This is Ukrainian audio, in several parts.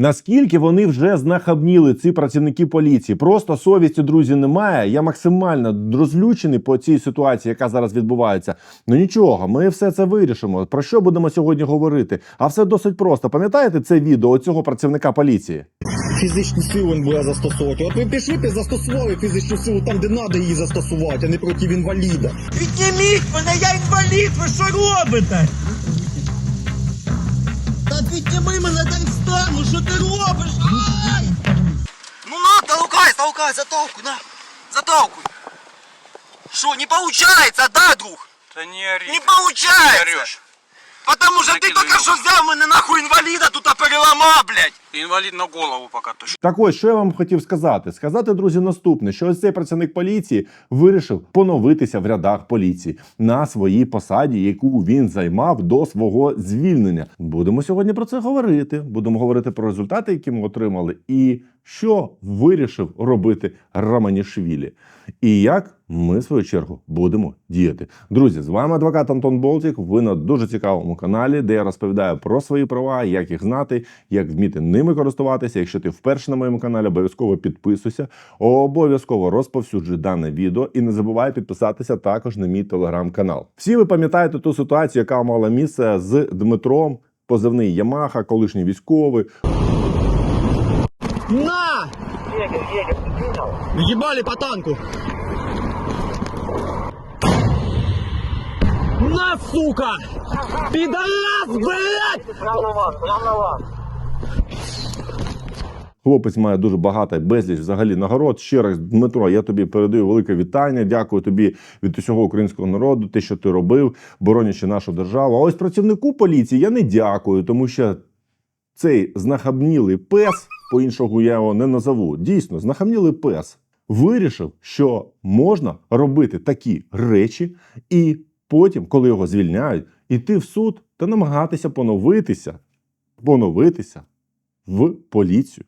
Наскільки вони вже знахабніли ці працівники поліції? Просто совісті, друзі, немає. Я максимально розлючений по цій ситуації, яка зараз відбувається. Ну нічого, ми все це вирішимо. Про що будемо сьогодні говорити? А все досить просто. Пам'ятаєте це відео цього працівника поліції? Фізичну силу він буде застосовувати. От ви пішли б і застосували фізичну силу там, де треба її застосувати, а не проти інваліда. Підніміть мене, я інвалід, ви що робите? Та підніми мене, дай встану, що ти робиш? Ай! Ну на, толкай, толкай, затолкуй, на, затолкуй. Що, не получается, да, друг? Да не ори. Не ты, получается! не орешь. Потому що ти Закидуй тільки що ногу. взяв мене нахуй інваліда, тут переламав, блядь. Инвалид на голову пока точно. Так ось, що я вам хотів сказати? Сказати, друзі, наступне: що ось цей працівник поліції вирішив поновитися в рядах поліції на своїй посаді, яку він займав до свого звільнення. Будемо сьогодні про це говорити. Будемо говорити про результати, які ми отримали, і що вирішив робити Романішвілі. І як ми, в свою чергу, будемо діяти. Друзі, з вами адвокат Антон Болтік. Ви на дуже цікавому каналі, де я розповідаю про свої права, як їх знати, як вміти ними користуватися. Якщо ти вперше на моєму каналі, обов'язково підписуйся, обов'язково розповсюджуй дане відео і не забувай підписатися також на мій телеграм-канал. Всі ви пам'ятаєте ту ситуацію, яка мала місце з Дмитром, позивний Ямаха, колишній військовий. На! Ебали по танку! На, сука! Пидорас, блядь! Хлопець має дуже багато безліч взагалі нагород. Ще раз, Дмитро, я тобі передаю велике вітання. Дякую тобі від усього українського народу, те, що ти робив, боронячи нашу державу. А ось працівнику поліції я не дякую, тому що цей знахабнілий пес, по-іншому я його не назову. Дійсно, знахабнілий пес вирішив, що можна робити такі речі, і потім, коли його звільняють, іти в суд та намагатися поновитися, поновитися в поліцію.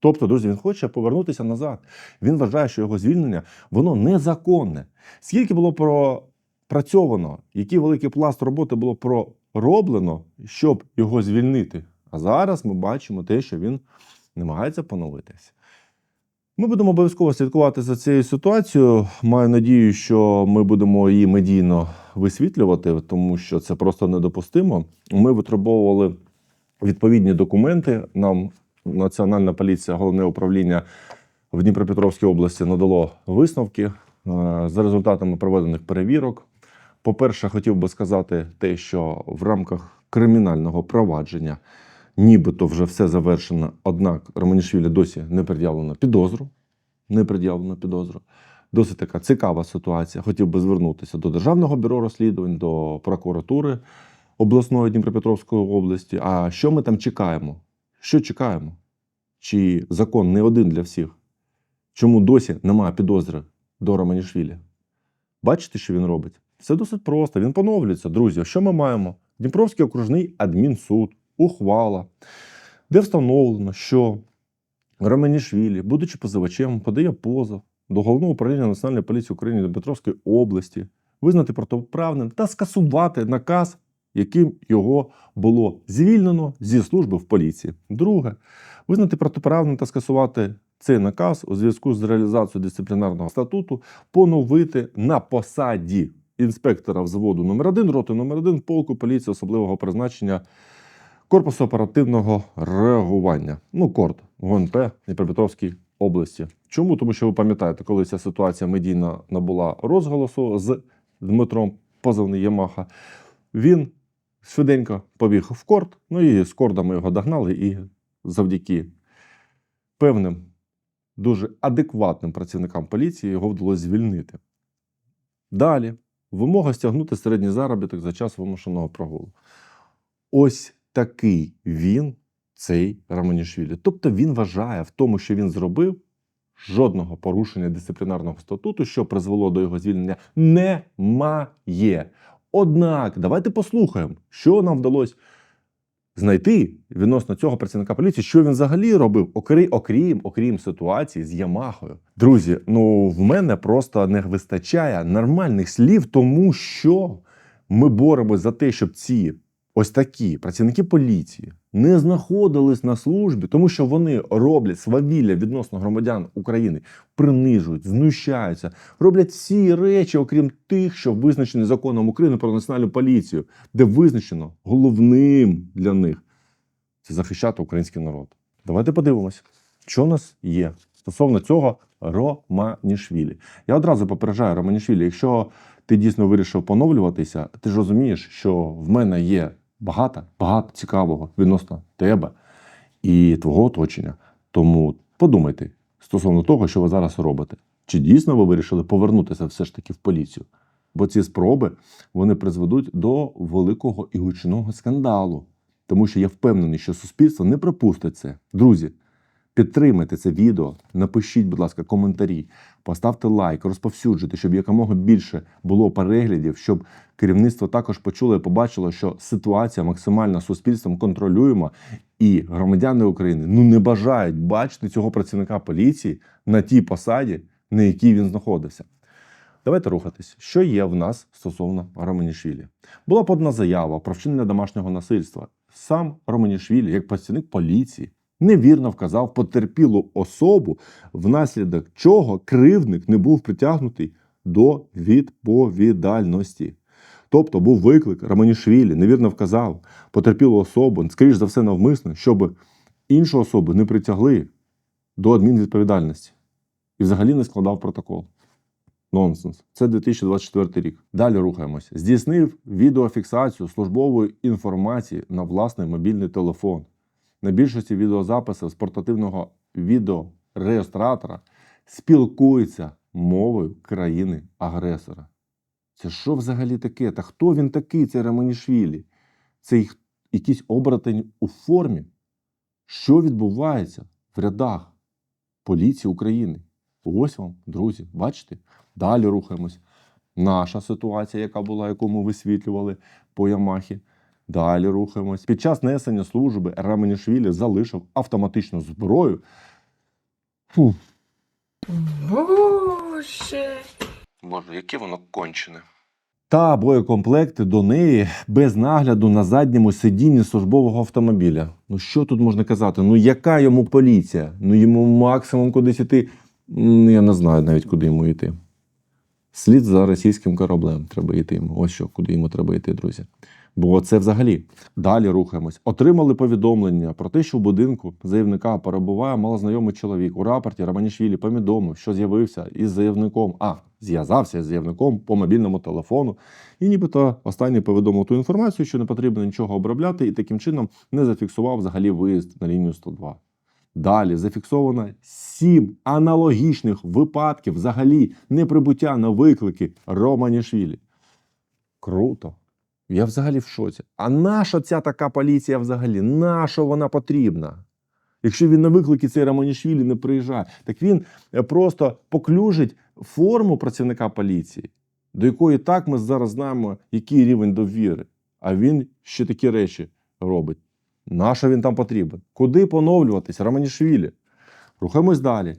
Тобто, друзі, він хоче повернутися назад. Він вважає, що його звільнення воно незаконне. Скільки було пропрацьовано, який великий пласт роботи було пророблено, щоб його звільнити. А зараз ми бачимо те, що він намагається поновитися. Ми будемо обов'язково слідкувати за цією ситуацією. Маю надію, що ми будемо її медійно висвітлювати, тому що це просто недопустимо. Ми витребовували відповідні документи. Нам Національна поліція, головне управління в Дніпропетровській області надало висновки е, за результатами проведених перевірок. По-перше, хотів би сказати те, що в рамках кримінального провадження нібито вже все завершено, однак Романішвілі досі не пред'явлено підозру. Не пред'явлено підозру. Досить така цікава ситуація. Хотів би звернутися до Державного бюро розслідувань, до прокуратури обласної Дніпропетровської області. А що ми там чекаємо? Що чекаємо? Чи закон не один для всіх? Чому досі немає підозри до Романішвілі? Бачите, що він робить? Все досить просто. Він поновлюється. Друзі, що ми маємо? Дніпровський окружний адмінсуд, ухвала, де встановлено, що Романішвілі, будучи позивачем, подає позов до головного управління Національної поліції України Дніпропетровської області, визнати протиправним та скасувати наказ, яким його було звільнено зі служби в поліції. Друге, визнати протиправним та скасувати цей наказ у зв'язку з реалізацією дисциплінарного статуту, поновити на посаді інспектора взводу номер 1 роти номер 1 полку поліції особливого призначення Корпусу оперативного реагування. Ну, КОРД, ГУНП Дніпропетровській області. Чому? Тому що ви пам'ятаєте, коли ця ситуація медійно набула розголосу з Дмитром позивний Ямаха, він швиденько побіг в корт, ну і з кордами його догнали, і завдяки певним дуже адекватним працівникам поліції його вдалося звільнити. Далі вимога стягнути середній заробіток за час вимушеного прогулу. Ось такий він, цей Романішвілі. Тобто він вважає в тому, що він зробив, жодного порушення дисциплінарного статуту, що призвело до його звільнення, немає. Однак, давайте послухаємо, що нам вдалося знайти відносно цього працівника поліції, що він взагалі робив, окрім, окрім, окрім ситуації з Ямахою. Друзі, ну в мене просто не вистачає нормальних слів, тому що ми боремось за те, щоб ці ось такі працівники поліції, не знаходились на службі, тому що вони роблять свавілля відносно громадян України, принижують, знущаються, роблять всі речі, окрім тих, що визначені законом України про національну поліцію, де визначено головним для них це захищати український народ. Давайте подивимось, що у нас є стосовно цього Романішвілі. Я одразу попереджаю Романішвілі, якщо ти дійсно вирішив поновлюватися, ти ж розумієш, що в мене є багато, багато цікавого відносно тебе і твого оточення. Тому подумайте стосовно того, що ви зараз робите. Чи дійсно ви вирішили повернутися все ж таки в поліцію? Бо ці спроби вони призведуть до великого і гучного скандалу. Тому що я впевнений, що суспільство не пропустить це. Друзі, підтримайте це відео, напишіть, будь ласка, коментарі, поставте лайк, розповсюджуйте, щоб якомога більше було переглядів, щоб керівництво також почуло і побачило, що ситуація максимально суспільством контролюємо, і громадяни України ну не бажають бачити цього працівника поліції на тій посаді, на якій він знаходився. Давайте рухатись. Що є в нас стосовно Романішвілі? Була подана заява про вчинення домашнього насильства. Сам Романішвілі, як працівник поліції, невірно вказав потерпілу особу, внаслідок чого кривдник не був притягнутий до відповідальності. Тобто був виклик Романішвілі, невірно вказав потерпілу особу, скоріш за все, навмисно, щоб іншу особу не притягли до адмінвідповідальності і взагалі не складав протокол. Нонсенс. Це 2024 рік. Далі рухаємося. Здійснив відеофіксацію службової інформації на власний мобільний телефон. На більшості відеозаписів з портативного відеореєстратора спілкується мовою країни-агресора. Це що взагалі таке? Та хто він такий, цей Романішвілі? Це їх- якийсь оборотень у формі? Що відбувається в рядах поліції України? Ось вам, друзі, бачите? Далі рухаємось. Наша ситуація, яка була, яку ми висвітлювали по Ямахі. Далі рухаємось. Під час несення служби Раменішвілі залишив автоматичну зброю. Фу. Боже. Боже, яке воно кончене. Та боєкомплекти до неї без нагляду на задньому сидінні службового автомобіля. Ну що тут можна казати? Ну яка йому поліція? Ну йому максимум кудись іти. М, Я не знаю навіть, куди йому йти. Слід за російським кораблем треба йти йому. Ось що, куди йому треба йти, друзі. Бо це взагалі. Далі рухаємось. Отримали повідомлення про те, що в будинку заявника перебуває малознайомий чоловік. У рапорті Романішвілі повідомив, що з'явився із заявником, а зв'язався з заявником по мобільному телефону. І нібито останній повідомив ту інформацію, що не потрібно нічого обробляти, і таким чином не зафіксував взагалі виїзд на лінію 102. Далі зафіксовано сім аналогічних випадків взагалі неприбуття на виклики Романішвілі. Круто. Я взагалі в шоці. А наша ця така поліція взагалі? Наша вона потрібна? Якщо він на виклики цей Романішвілі не приїжджає, так він е, просто поклюжить форму працівника поліції, до якої так ми зараз знаємо, який рівень довіри. А він ще такі речі робить. Нащо він там потрібен? Куди поновлюватись? Романішвілі. Рухаємось далі.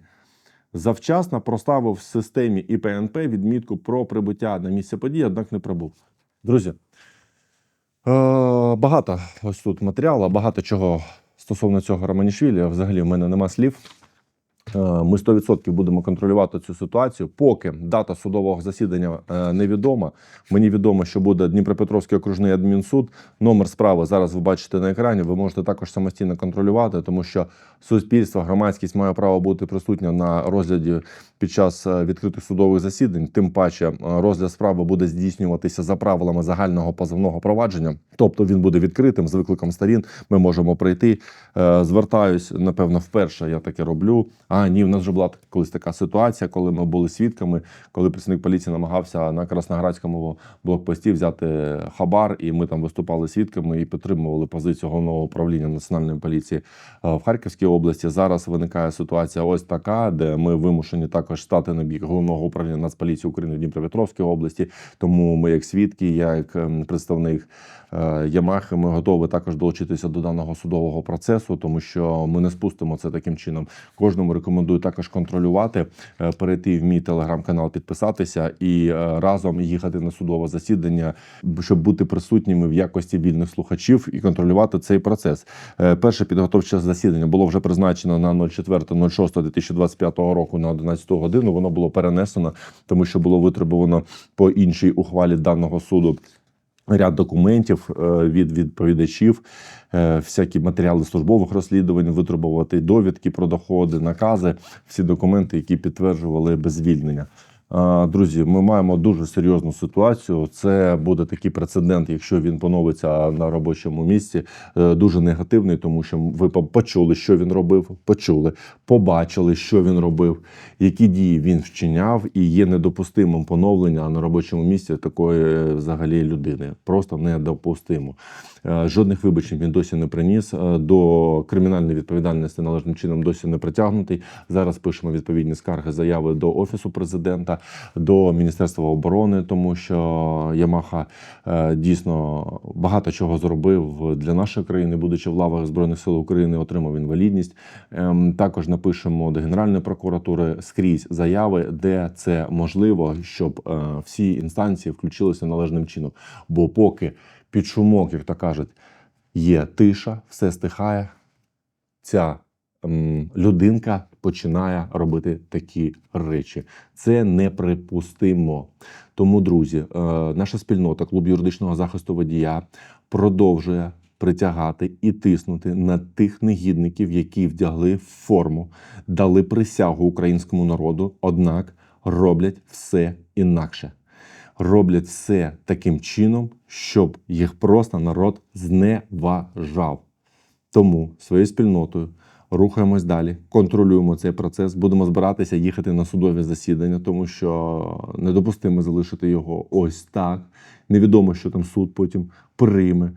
Завчасно проставив в системі ІПНП відмітку про прибуття на місце події, однак не прибув. Друзі, багато ось тут матеріалу, багато чого стосовно цього Романішвілі. Взагалі в мене нема слів. Е, Ми 100% будемо контролювати цю ситуацію. Поки дата судового засідання е, невідома. Мені відомо, що буде Дніпропетровський окружний адмінсуд. Номер справи зараз ви бачите на екрані. Ви можете також самостійно контролювати, тому що суспільство, громадськість має право бути присутня на розгляді під час е, відкритих судових засідань. Тим паче розгляд справи буде здійснюватися за правилами загального позовного провадження, тобто він буде відкритим з викликом сторін. Ми можемо прийти. Звертаюсь, напевно, вперше я таке роблю. А ні, в нас вже була колись така ситуація, коли ми були свідками, коли працівник поліції намагався на Красноградському блокпості взяти хабар, і ми там виступали свідками і підтримували позицію головного управління національної поліції е, в Харківській області. Зараз виникає ситуація ось така, де ми вимушені також стати на бік головного управління Нацполіції України в Дніпропетровській області. Тому ми, як свідки, я як ем, представник е, Ямахи, ми готові також долучитися до даного судового процесу, тому що ми не спустимо це таким чином. Кожному рекомендую рекомендую також контролювати, е, перейти в мій телеграм-канал, підписатися і е, разом їхати на судове засідання, щоб бути присутніми в якості вільних слухачів і контролювати цей процес. Е, Перше підготовче засідання було вже призначено на 04.06.2025 року на 11 годину. Воно було перенесено, тому що було витребувано по іншій ухвалі даного суду ряд документів е, від відповідачів, е, всякі матеріали службових розслідувань, витребувати довідки про доходи, накази, всі документи, які підтверджували беззвільнення. Е, Друзі, ми маємо дуже серйозну ситуацію. Це буде такий прецедент, якщо він поновиться на робочому місці, е, дуже негативний, тому що ви почули, що він робив, почули, побачили, що він робив, які дії він вчиняв, і є недопустимим поновлення на робочому місці такої е, взагалі людини. Просто недопустимо. Е, Жодних вибачень він досі не приніс. До кримінальної відповідальності належним чином досі не притягнутий. Зараз пишемо відповідні скарги, заяви до офісу президента, до Міністерства оборони, тому що Ямаха е, дійсно багато чого зробив для нашої країни, будучи в лавах збройних сил України, отримав інвалідність. Ем, Також напишемо до Генеральної прокуратури скрізь заяви, де це можливо, щоб е, всі інстанції включилися належним чином. Бо поки під шумок, як то кажуть, є тиша, все стихає. Ця людинка починає робити такі речі. Це неприпустимо. Тому, друзі, е, наша спільнота, клуб юридичного захисту водія, продовжує притягати і тиснути на тих негідників, які вдягли форму, дали присягу українському народу, однак роблять все інакше. Роблять все таким чином, щоб їх просто народ зневажав. Тому своєю спільнотою рухаємось далі, контролюємо цей процес, будемо збиратися їхати на судові засідання, тому що недопустимо залишити його ось так. Невідомо, що там суд потім прийме.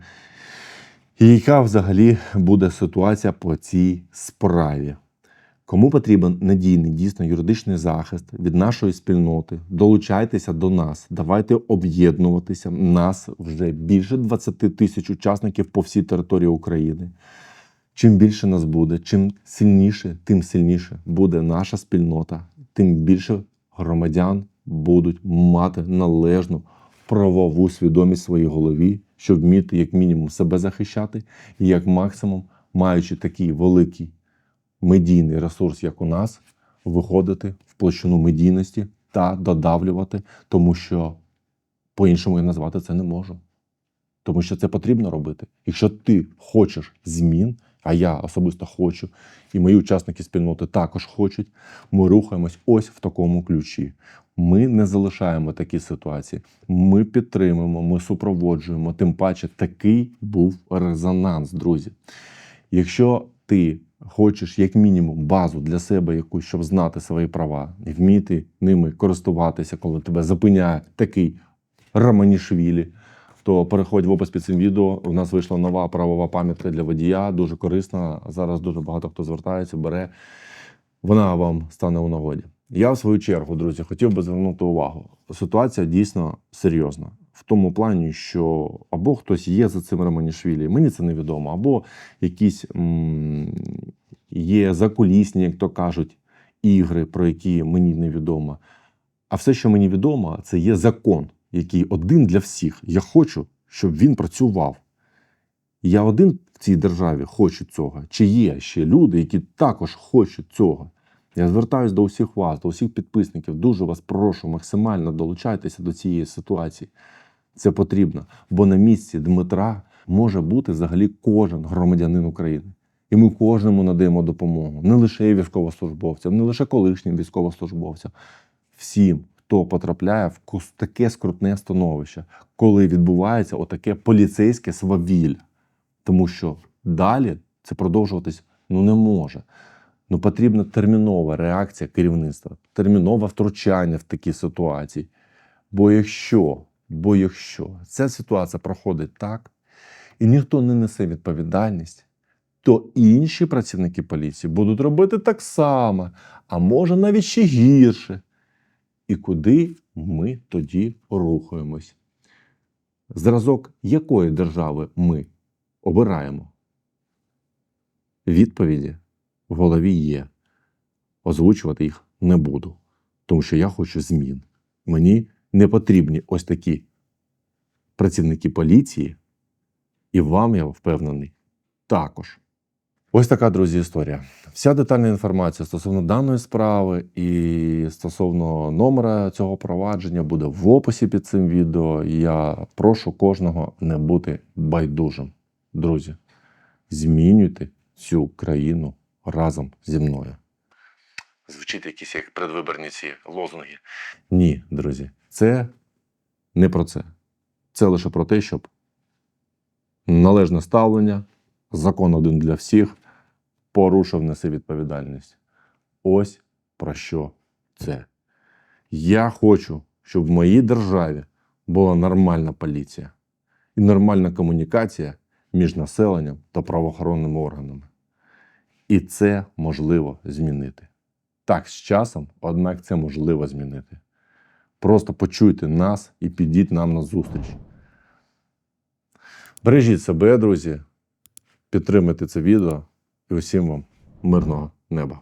І яка взагалі буде ситуація по цій справі? Кому потрібен надійний дійсно юридичний захист від нашої спільноти, долучайтеся до нас, давайте об'єднуватися. Нас вже більше 20 тисяч учасників по всій території України. Чим більше нас буде, чим сильніше, тим сильніше буде наша спільнота, тим більше громадян будуть мати належну правову свідомість в своїй голові, щоб вміти як мінімум себе захищати, і як максимум, маючи такий великий медійний ресурс, як у нас, виходити в площину медійності та додавлювати, тому що по-іншому я назвати це не можу. Тому що це потрібно робити. Якщо ти хочеш змін, а я особисто хочу, і мої учасники спільноти також хочуть, ми рухаємось ось в такому ключі. Ми не залишаємо такі ситуації. Ми підтримуємо, ми супроводжуємо. Тим паче, такий був резонанс, друзі. Якщо ти хочеш як мінімум базу для себе якусь, щоб знати свої права і вміти ними користуватися, коли тебе зупиняє такий Романішвілі, то переходь в опис під цим відео. У нас вийшла нова правова пам'ятка для водія, дуже корисна. Зараз дуже багато хто звертається, бере. Вона вам стане у нагоді. Я, в свою чергу, друзі, хотів би звернути увагу. Ситуація дійсно серйозна. В тому плані, що або хтось є за цим Романішвілі, мені це невідомо, або якісь є закулісні, як то кажуть, ігри, про які мені невідомо. А все, що мені відомо, це є закон, який один для всіх. Я хочу, щоб він працював. Я один в цій державі хочу цього. Чи є ще люди, які також хочуть цього? Я звертаюся до усіх вас, до усіх підписників. Дуже вас прошу, максимально долучайтеся до цієї ситуації. Це потрібно, бо на місці Дмитра може бути взагалі кожен громадянин України. І ми кожному надаємо допомогу, не лише військовослужбовцям, не лише колишнім військовослужбовцям, всім, хто потрапляє в таке скрутне становище, коли відбувається отаке поліцейське свавілля. Тому що далі це продовжуватись ну не може. Ну потрібна термінова реакція керівництва, термінове втручання в такі ситуації. Бо якщо, бо якщо ця ситуація проходить так, і ніхто не несе відповідальність, то інші працівники поліції будуть робити так само, а може навіть ще гірше. І куди ми тоді рухаємось? Зразок якої держави ми обираємо? Відповіді в голові є. озвучувати їх не буду, тому що я хочу змін. Мені не потрібні ось такі працівники поліції, і вам, я впевнений, також. Ось така, друзі, історія. Вся детальна інформація стосовно даної справи і стосовно номера цього провадження буде в описі під цим відео. Я прошу кожного не бути байдужим. Друзі, змінюйте цю країну разом зі мною. Звучить якісь як предвиборні ці лозунги. Ні, друзі, це не про це. Це лише про те, щоб належне ставлення, закон один для всіх, порушив несе відповідальність. Ось про що це. Я хочу, щоб в моїй державі була нормальна поліція і нормальна комунікація між населенням та правоохоронними органами. І це можливо змінити. Так, з часом, однак це можливо змінити. Просто почуйте нас і підіть нам на зустріч. Бережіть себе, друзі, підтримуйте це відео і усім вам мирного неба.